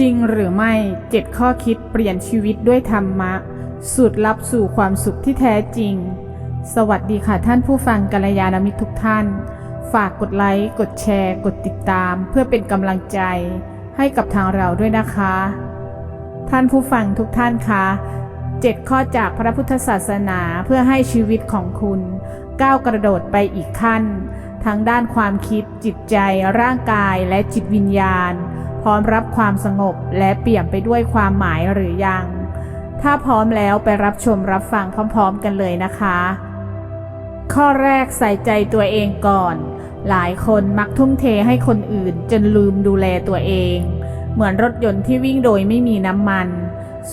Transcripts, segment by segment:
จริงหรือไม่เจ็ดข้อคิดเปลี่ยนชีวิตด้วยธรรมะ สูตรลับสู่ความสุขที่แท้จริง สวัสดีค่ะท่านผู้ฟังกัลยาณมิตรทุกท่าน ฝากกดไลค์ กดแชร์ กดติดตาม เพื่อเป็นกำลังใจ ให้กับทางเราด้วยนะคะ ท่านผู้ฟังทุกท่านคะเจ็ดข้อจากพระพุทธศาสนาเพื่อให้ชีวิตของคุณก้าวกระโดดไปอีกขั้น ทั้งด้านความคิดจิตใจร่างกายและจิตวิญญาณ พร้อมรับความสงบและเปี่ยมไปด้วยความหมายหรือยัง ถ้าพร้อมแล้วไปรับชมรับฟังพร้อมๆกันเลยนะคะ ข้อแรกใส่ใจตัวเองก่อน หลายคนมักทุ่มเทให้คนอื่นจนลืมดูแลตัวเอง เหมือนรถยนต์ที่วิ่งโดยไม่มีน้ำมัน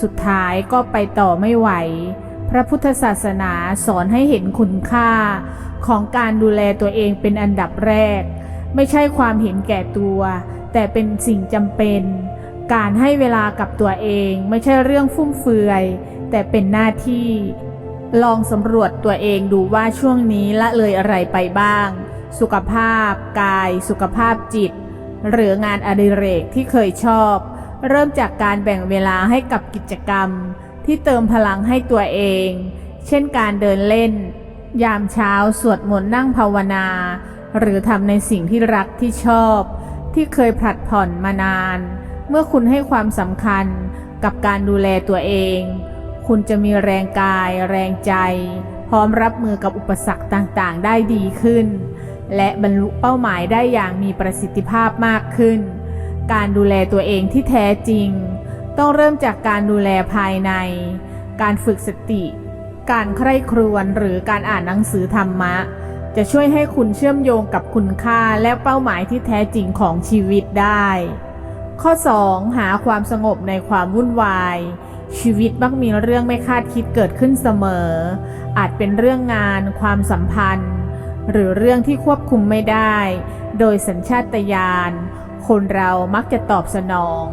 สุดท้ายก็ไปต่อไม่ไหว พระพุทธศาสนาสอนให้เห็นคุณค่า ของการดูแลตัวเองเป็นอันดับแรก ไม่ใช่ความเห็นแก่ตัว แต่เป็นสิ่งจำเป็น การให้เวลากับตัวเองไม่ใช่เรื่องฟุ่มเฟือย แต่เป็นหน้าที่ ลองสำรวจตัวเองดูว่าช่วงนี้ละเลยอะไรไปบ้าง สุขภาพกาย สุขภาพจิต หรืองานอดิเรกที่เคยชอบ เริ่มจากการแบ่งเวลาให้กับกิจกรรม ที่เติมพลังให้ตัวเอง เช่นการเดินเล่น ยามเช้าสวดมนต์นั่งภาวนา หรือทำในสิ่งที่รักที่ชอบ ที่เคยผลัดผ่อนมานาน เมื่อคุณให้ความสำคัญกับการดูแลตัวเอง คุณจะมีแรงกาย แรงใจ พร้อมรับมือกับอุปสรรคต่างๆ ได้ดีขึ้น และบรรลุเป้าหมายได้อย่างมีประสิทธิภาพมากขึ้น การดูแลตัวเองที่แท้จริง ต้องเริ่มจากการดูแลภายใน การฝึกสติ การใคร่ครวญหรือการอ่านหนังสือธรรมะ จะช่วยให้คุณเชื่อมโยงกับคุณค่าและเป้าหมายที่แท้จริงของชีวิตได้ ข้อ 2. หาความสงบในความวุ่นวาย ชีวิตมักมีเรื่องไม่คาดคิดเกิดขึ้นเสมอ อาจเป็นเรื่องงาน ความสัมพันธ์ หรือเรื่องที่ควบคุมไม่ได้ โดยสัญชาตญาณคนเรามักจะตอบสนอง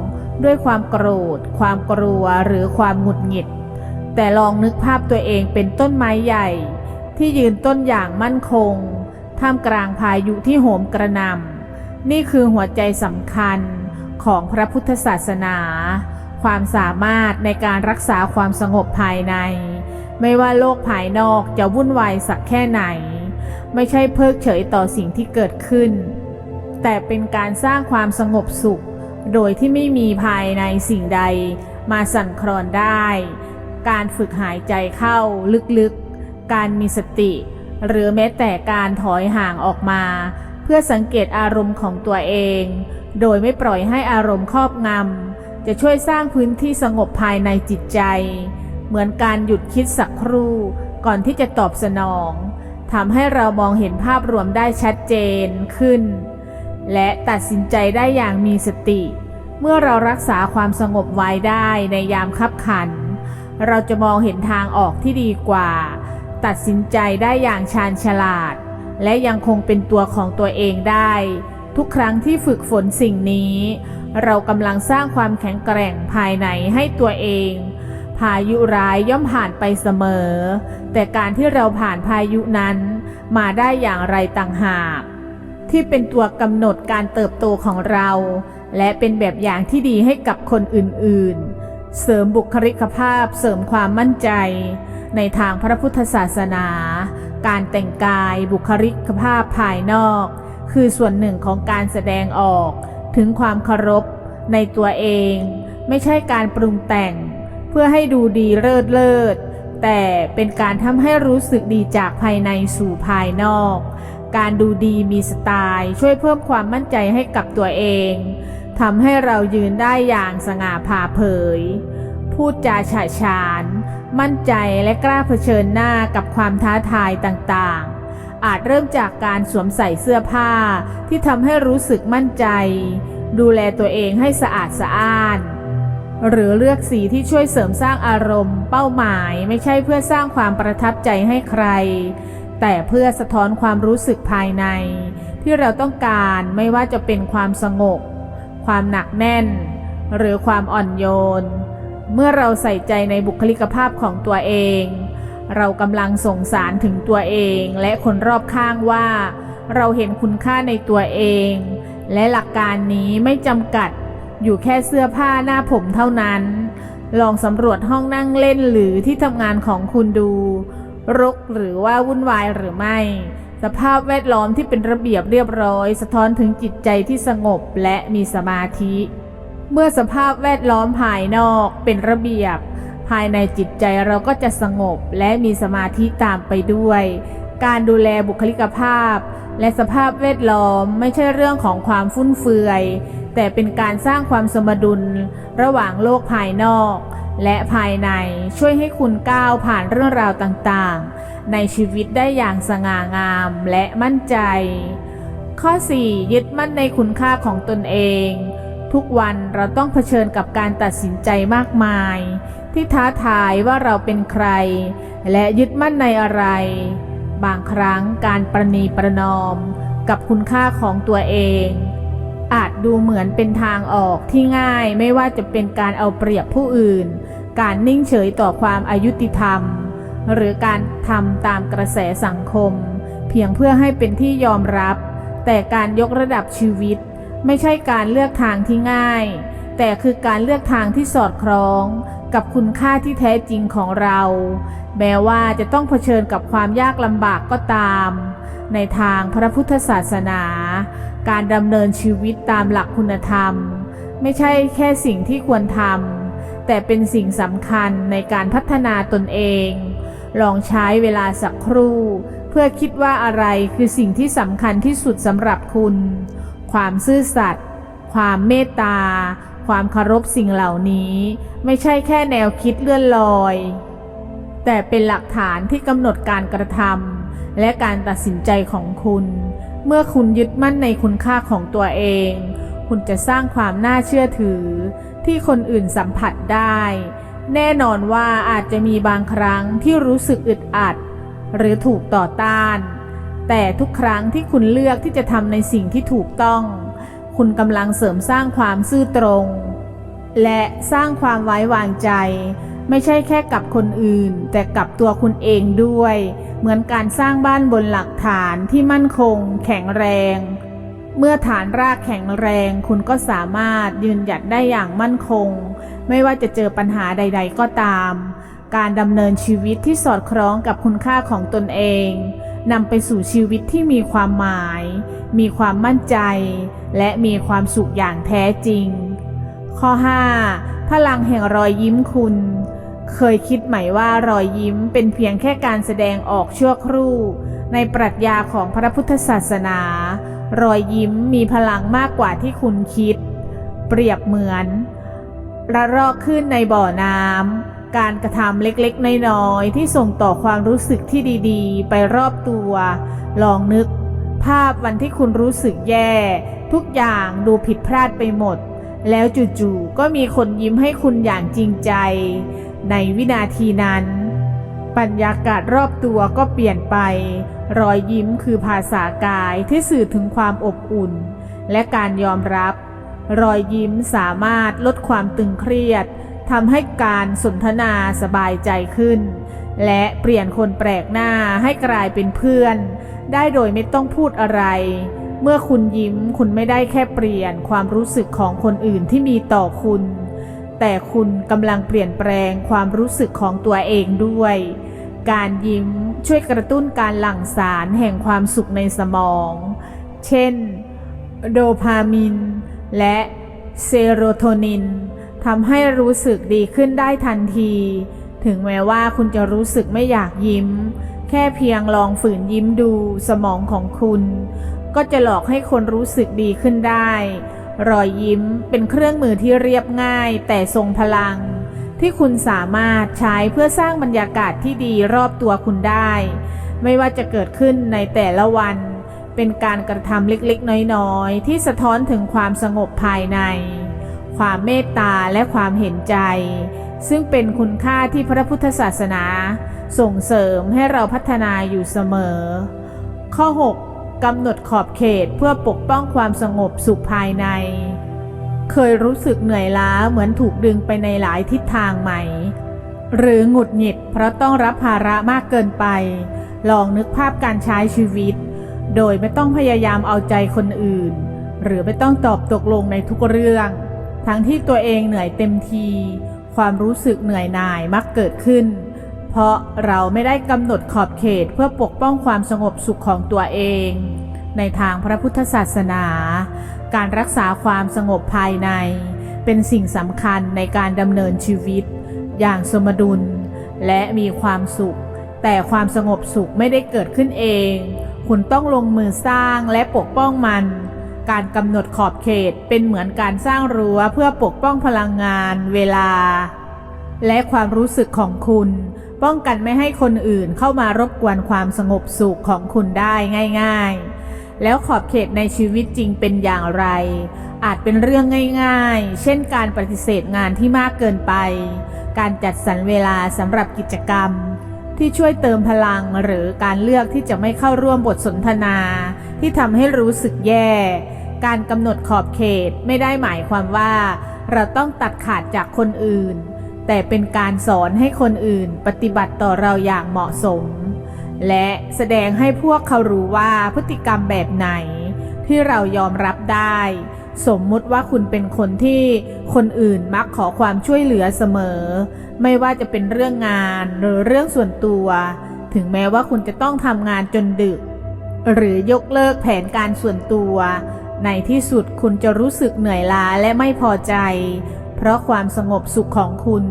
ด้วยความโกรธ ความกลัวหรือความหงุดหงิด แต่ลองนึกภาพตัวเองเป็นต้นไม้ใหญ่ ที่ยืนต้นอย่างมั่นคง ท่ามกลางพายุที่โหมกระนำนี่คือหัวใจสำคัญของพระพุทธศาสนา ความสามารถในการรักษาความสงบภายใน ไม่ว่าโลกภายนอกจะวุ่นวายสักแค่ไหน ไม่ใช่เพิกเฉยต่อสิ่งที่เกิดขึ้น แต่เป็นการสร้างความสงบสุข โดยที่ไม่มีภายในสิ่งใดมาสั่นคลอนได้ การฝึกหายใจเข้าลึกๆ การมีสติ หรือแม้แต่การถอยห่างออกมา เพื่อสังเกตอารมณ์ของตัวเอง โดยไม่ปล่อยให้อารมณ์ครอบงำ จะช่วยสร้างพื้นที่สงบภายในจิตใจ เหมือนการหยุดคิดสักครู่ก่อนที่จะตอบสนองทำให้เรามองเห็นภาพรวมได้ชัดเจนขึ้น และตัดสินใจได้อย่างมีสติ เมื่อเรารักษาความสงบไว้ได้ในยามคับขัน เราจะมองเห็นทางออกที่ดีกว่า ตัดสินใจได้อย่างชาญฉลาด และยังคงเป็นตัวของตัวเองได้ ทุกครั้งที่ฝึกฝนสิ่งนี้ เรากำลังสร้างความแข็งแกร่งภายในให้ตัวเอง พายุร้ายย่อมผ่านไปเสมอ แต่การที่เราผ่านพายุนั้น มาได้อย่างไรต่างหากที่เป็นตัวกำหนดการเติบโตของเรา และเป็นแบบอย่างที่ดีให้กับคนอื่นๆ เสริมบุคลิกภาพ เสริมความมั่นใจ ในทางพระพุทธศาสนา การแต่งกายบุคลิกภาพภายนอก คือส่วนหนึ่งของการแสดงออก ถึงความเคารพในตัวเอง ไม่ใช่การปรุงแต่ง เพื่อให้ดูดีเลิศเลิศแต่เป็นการทำให้รู้สึกดีจากภายในสู่ภายนอก การดูดีมีสไตล์ช่วยเพิ่มความมั่นใจให้กับตัวเองทำให้เรายืนได้อย่างสง่าผ่าเผย พูดจาฉะฉาน มั่นใจและกล้าเผชิญหน้ากับความท้าทายต่างๆ อาจเริ่มจากการสวมใส่เสื้อผ้าที่ทำให้รู้สึกมั่นใจ ดูแลตัวเองให้สะอาดสะอ้าน หรือเลือกสีที่ช่วยเสริมสร้างอารมณ์ เป้าหมายไม่ใช่เพื่อสร้างความประทับใจให้ใคร แต่เพื่อสะท้อนความรู้สึกภายใน ที่เราต้องการไม่ว่าจะเป็นความสงบ ความหนักแน่น หรือความอ่อนโยน เมื่อเราใส่ใจในบุคลิกภาพของตัวเอง เรากำลังส่งสารถึงตัวเองและคนรอบข้างว่า เราเห็นคุณค่าในตัวเอง และหลักการนี้ไม่จำกัดอยู่แค่เสื้อผ้าหน้าผมเท่านั้น ลองสำรวจห้องนั่งเล่นหรือที่ทำงานของคุณดู รกหรือว่าวุ่นวายหรือไม่ สภาพแวดล้อมที่เป็นระเบียบเรียบร้อย สะท้อนถึงจิตใจที่สงบและมีสมาธิ เมื่อสภาพแวดล้อมภายนอกเป็นระเบียบ ภายในจิตใจเราก็จะสงบและมีสมาธิตามไปด้วย การดูแลบุคลิกภาพ และสภาพแวดล้อมไม่ใช่เรื่องของความฟุ่มเฟือย แต่เป็นการสร้างความสมดุล ระหว่างโลกภายนอก และภายในช่วยให้คุณก้าวผ่านเรื่องราวต่างๆ ในชีวิตได้อย่างสง่างามและมั่นใจ ข้อ 4 ยึดมั่นในคุณค่าของตนเอง ทุกวันเราต้องเผชิญกับการตัดสินใจมากมาย ที่ท้าทายว่าเราเป็นใคร และยึดมั่นในอะไร บางครั้งการประนีประนอม กับคุณค่าของตัวเอง อาจดูเหมือนเป็นทางออกที่ง่ายไม่ว่าจะเป็นการเอาเปรียบผู้อื่น การนิ่งเฉยต่อความอายุติธรรม หรือการทำตามกระแสสังคม เพียงเพื่อให้เป็นที่ยอมรับ แต่การยกระดับชีวิต ไม่ใช่การเลือกทางที่ง่าย แต่คือการเลือกทางที่สอดคล้อง กับคุณค่าที่แท้จริงของเรา แม้ว่าจะต้องเผชิญกับความยากลำบากก็ตาม ในทางพระพุทธศาสนา การดำเนินชีวิตตามหลักคุณธรรม ไม่ใช่แค่สิ่งที่ควรทำแต่เป็นสิ่งสำคัญในการพัฒนาตนเอง ลองใช้เวลาสักครู่ เพื่อคิดว่าอะไรคือสิ่งที่สำคัญที่สุดสำหรับคุณ ความซื่อสัตย์ความเมตตา ความเคารพสิ่งเหล่านี้ ไม่ใช่แค่แนวคิดเลื่อนลอย แต่เป็นหลักฐานที่กำหนดการกระทำและการตัดสินใจของคุณ เมื่อคุณยึดมั่นในคุณค่าของตัวเอง คุณจะสร้างความน่าเชื่อถือ ที่คนอื่นสัมผัสได้ แน่นอนว่าอาจจะมีบางครั้งที่รู้สึกอึดอัด หรือถูกต่อต้าน แต่ทุกครั้งที่คุณเลือกที่จะทำในสิ่งที่ถูกต้อง คุณกำลังเสริมสร้างความซื่อตรง และสร้างความไว้วางใจ ไม่ใช่แค่กับคนอื่น แต่กับตัวคุณเองด้วย เหมือนการสร้างบ้านบนหลักฐานที่มั่นคง แข็งแรง เมื่อฐานรากแข็งแรง คุณก็สามารถยืนหยัดได้อย่างมั่นคง ไม่ว่าจะเจอปัญหาใด ๆ ก็ตาม การดำเนินชีวิตที่สอดคล้องกับคุณค่าของตนเอง นำไปสู่ชีวิตที่มีความหมาย มีความมั่นใจ และมีความสุขอย่างแท้จริง ข้อ 5. พลังแห่งรอยยิ้มคุณ เคยคิดไหมว่ารอยยิ้มเป็นเพียงแค่การแสดงออกชั่วครู่ ในปรัชญาของพระพุทธศาสนา รอยยิ้มมีพลังมากกว่าที่คุณคิด เปรียบเหมือน ระรอกขึ้นในบ่อน้ำ การกระทำเล็กๆ น้อยๆที่ส่งต่อความรู้สึกที่ดีๆ ไปรอบตัว ลองนึก ภาพวันที่คุณรู้สึกแย่ ทุกอย่างดูผิดพลาดไปหมด แล้วจู่ๆก็มีคนยิ้มให้คุณอย่างจริงใจ ในวินาทีนั้นบรรยากาศรอบตัวก็เปลี่ยนไป รอยยิ้มคือภาษากายที่สื่อถึงความอบอุ่น และการยอมรับ รอยยิ้มสามารถลดความตึงเครียด ทำให้การสนทนาสบายใจขึ้น และเปลี่ยนคนแปลกหน้าให้กลายเป็นเพื่อน ได้โดยไม่ต้องพูดอะไร เมื่อคุณยิ้มคุณไม่ได้แค่เปลี่ยนความรู้สึกของคนอื่นที่มีต่อคุณ แต่คุณกำลังเปลี่ยนแปลงความรู้สึกของตัวเองด้วย การยิ้มช่วยกระตุ้นการหลั่งสารแห่งความสุขในสมอง เช่น โดพามิน และเซโรโทนิน ทำให้รู้สึกดีขึ้นได้ทันที ถึงแม้ว่าคุณจะรู้สึกไม่อยากยิ้ม แค่เพียงลองฝืนยิ้มดูสมองของคุณ ก็จะหลอกให้คนรู้สึกดีขึ้นได้ รอยยิ้มเป็นเครื่องมือที่เรียบง่ายแต่ทรงพลัง ที่คุณสามารถใช้เพื่อสร้างบรรยากาศที่ดีรอบตัวคุณได้ ไม่ว่าจะเกิดขึ้นในแต่ละวัน เป็นการกระทำเล็กๆ น้อยๆ ที่สะท้อนถึงความสงบภายใน ความเมตตาและความเห็นใจ ซึ่งเป็นคุณค่าที่พระพุทธศาสนา ส่งเสริมให้เราพัฒนาอยู่เสมอ ข้อ 6. กำหนดขอบเขตเพื่อปกป้องความสงบสุขภายใน เคยรู้สึกเหนื่อยล้าเหมือนถูกดึงไปในหลายทิศทางไหม หรือหงุดหงิดเพราะต้องรับภาระมากเกินไป ลองนึกภาพการใช้ชีวิต โดยไม่ต้องพยายามเอาใจคนอื่น หรือไม่ต้องตอบตกลงในทุกเรื่อง ทั้งที่ตัวเองเหนื่อยเต็มที ความรู้สึกเหนื่อยหน่ายมักเกิดขึ้น เพราะเราไม่ได้กำหนดขอบเขตเพื่อปกป้องความสงบสุขของตัวเอง ในทางพระพุทธศาสนา การรักษาความสงบภายใน เป็นสิ่งสำคัญในการดำเนินชีวิต อย่างสมดุล และมีความสุข แต่ความสงบสุขไม่ได้เกิดขึ้นเอง คุณต้องลงมือสร้างและปกป้องมัน การกำหนดขอบเขตเป็นเหมือนการสร้างรั้วเพื่อปกป้องพลังงาน เวลา และความรู้สึกของคุณ ป้องกันไม่ให้คนอื่นเข้ามารบกวนความสงบสุขของคุณได้ง่าย ๆ แล้วขอบเขตในชีวิตจริงเป็นอย่างไร อาจเป็นเรื่องง่าย ๆ เช่นการปฏิเสธงานที่มากเกินไป การจัดสรรเวลาสำหรับกิจกรรม ที่ช่วยเติมพลังหรือการเลือกที่จะไม่เข้าร่วมบทสนทนา ที่ทำให้รู้สึกแย่ การกำหนดขอบเขตไม่ได้หมายความว่า เราต้องตัดขาดจากคนอื่น แต่เป็นการสอนให้คนอื่นปฏิบัติต่อเราอย่างเหมาะสม และแสดงให้พวกเขารู้ว่าพฤติกรรมแบบไหน ที่เรายอมรับได้ สมมุติว่าคุณเป็นคนที่คนอื่นมักขอความช่วยเหลือเสมอ ไม่ว่าจะเป็นเรื่องงานหรือเรื่องส่วนตัว ถึงแม้ว่าคุณจะต้องทำงานจนดึก หรือยกเลิกแผนการส่วนตัว ในที่สุดคุณจะรู้สึกเหนื่อยล้าและไม่พอใจ เพราะความสงบสุขของคุณ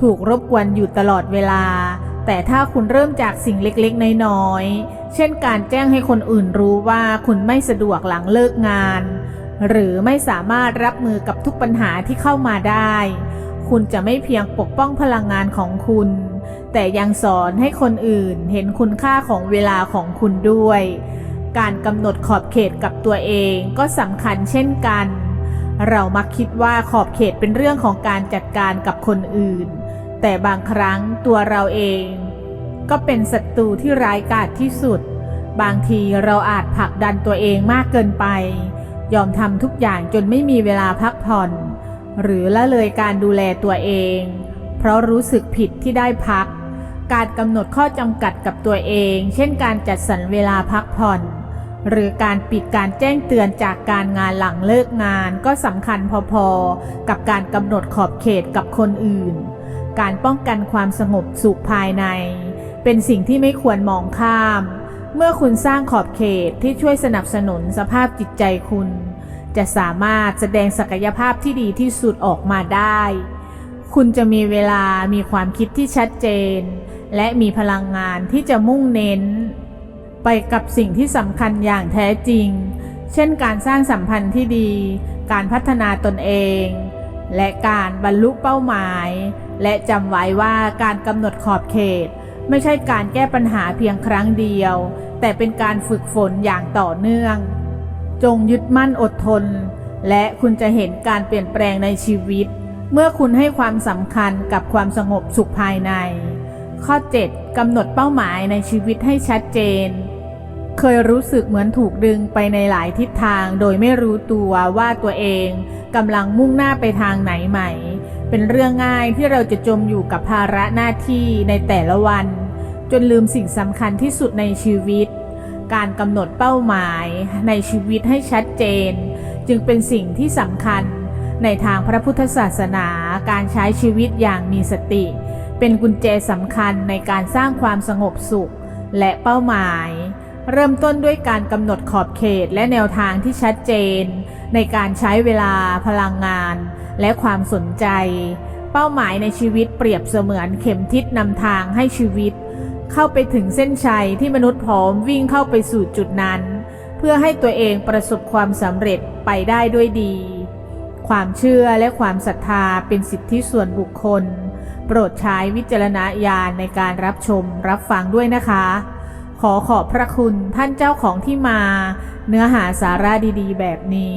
ถูกรบกวนอยู่ตลอดเวลา แต่ถ้าคุณเริ่มจากสิ่งเล็กๆ น้อยๆ เช่นการแจ้งให้คนอื่นรู้ว่าคุณไม่สะดวกหลังเลิกงาน หรือไม่สามารถรับมือกับทุกปัญหาที่เข้ามาได้ คุณจะไม่เพียงปกป้องพลังงานของคุณ แต่ยังสอนให้คนอื่นเห็นคุณค่าของเวลาของคุณด้วย การกำหนดขอบเขตกับตัวเองก็สำคัญเช่นกัน เรามักคิดว่าขอบเขตเป็นเรื่องของการจัดการกับคนอื่น แต่บางครั้งตัวเราเอง ก็เป็นศัตรูที่ร้ายกาจที่สุด บางทีเราอาจผลักดันตัวเองมากเกินไป ยอมทำทุกอย่างจนไม่มีเวลาพักผ่อน หรือละเลยการดูแลตัวเอง เพราะรู้สึกผิดที่ได้พัก การกำหนดข้อจำกัดกับตัวเอง เช่นการจัดสรรเวลาพักผ่อน หรือการปิดการแจ้งเตือนจากการงานหลังเลิกงานก็สำคัญพอๆ กับการกำหนดขอบเขตกับคนอื่น การป้องกันความสงบสุขภายใน เป็นสิ่งที่ไม่ควรมองข้าม เมื่อคุณสร้างขอบเขตที่ช่วยสนับสนุนสภาพจิตใจคุณ จะสามารถแสดงศักยภาพที่ดีที่สุดออกมาได้ คุณจะมีเวลามีความคิดที่ชัดเจน และมีพลังงานที่จะมุ่งเน้น ไปกับสิ่งที่สำคัญอย่างแท้จริง เช่นการสร้างสัมพันธ์ที่ดี การพัฒนาตนเอง และการบรรลุเป้าหมาย และจำไว้ว่าการกำหนดขอบเขต ไม่ใช่การแก้ปัญหาเพียงครั้งเดียว แต่เป็นการฝึกฝนอย่างต่อเนื่อง จงยึดมั่นอดทน และคุณจะเห็นการเปลี่ยนแปลงในชีวิต เมื่อคุณให้ความสำคัญกับความสงบสุขภายใน ข้อ 7กำหนดเป้าหมายในชีวิตให้ชัดเจน เคยรู้สึกเหมือนถูกดึงไปในหลายทิศทาง โดยไม่รู้ตัวว่าตัวเองกำลังมุ่งหน้าไปทางไหนใหม่ เป็นเรื่องง่ายที่เราจะจมอยู่กับภาระหน้าที่ในแต่ละวัน จนลืมสิ่งสำคัญที่สุดในชีวิต การกำหนดเป้าหมายในชีวิตให้ชัดเจน จึงเป็นสิ่งที่สำคัญในทางพระพุทธศาสนาการใช้ชีวิตอย่างมีสติ เป็นกุญแจสำคัญในการสร้างความสงบสุขและเป้าหมาย เริ่มต้นด้วยการกำหนดขอบเขตและแนวทางที่ชัดเจน ในการใช้เวลาพลังงาน และความสนใจ เป้าหมายในชีวิตเปรียบเสมือนเข็มทิศนำทางให้ชีวิต เข้าไปถึงเส้นชัยที่มนุษย์พร้อมวิ่งเข้าไปสู่จุดนั้น เพื่อให้ตัวเองประสบความสำเร็จไปได้ด้วยดี ความเชื่อและความศรัทธาเป็นสิทธิส่วนบุคคล โปรดใช้วิจารณญาณในการรับชมรับฟังด้วยนะคะ ขอขอบพระคุณท่านเจ้าของที่มา เนื้อหาสาระดีๆ แบบนี้